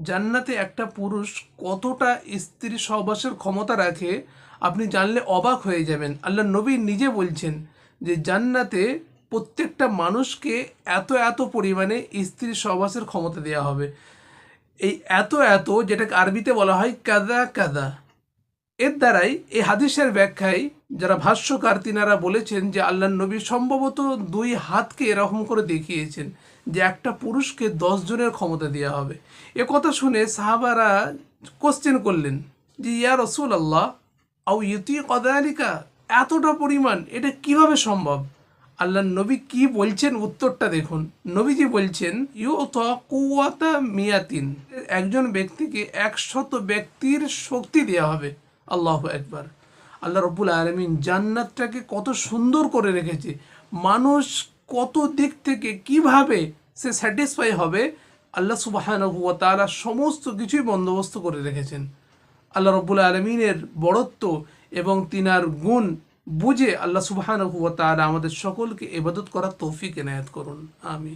জান্নাতে একটা পুরুষ কতটা স্ত্রী সহবাসের ক্ষমতা রাখে, আপনি জানলে অবাক হয়ে যাবেন। আল্লাহ নবী নিজে বলছেন যে, জান্নাতে প্রত্যেকটা মানুষকে এত এত পরিমাণে স্ত্রী সহবাসের ক্ষমতা দেওয়া হবে। এই এত এত, যেটাকে আরবিতে বলা হয়, কাদা কাদা। এর দ্বারাই এই হাদিসের ব্যাখ্যায় যারা ভাষ্যকার তিনারা বলেছেন যে আল্লাহ নবী সম্ভবত দুই হাতকে এরকম করে দেখিয়েছেন যে একটা পুরুষকে দশ জনের ক্ষমতা দেওয়া হবে। এ কথা শুনে সাহাবারা কোশ্চেন করলেন যে, ইয়া রসুল আল্লাহ আউ ইতি কদালিকা এতটা পরিমাণ, এটা কীভাবে সম্ভব? আল্লাহ নবী কি বলছেন? উত্তরটা দেখুন। নবীজি বলছেন ইউ কুয়াতা মিয়াতিন। একজন ব্যক্তিকে একশত ব্যক্তির শক্তি দেওয়া হবে। আল্লাহ একবার আল্লাহ রব্বুল আলমিন জান্নাতটাকে কত সুন্দর করে রেখেছে। মানুষ কত দিক থেকে কীভাবে সে স্যাটিসফাই হবে, আল্লাহ সুবাহ তারা সমস্ত কিছুই বন্দোবস্ত করে রেখেছেন। আল্লাহ রব্বুল আলমিনের বড়ত্ব এবং তিনার গুণ বুঝে আল্লাহ সুবাহ তারা আমাদের সকলকে এবাদত করার তৌফিক এনায়াত করুন। আমি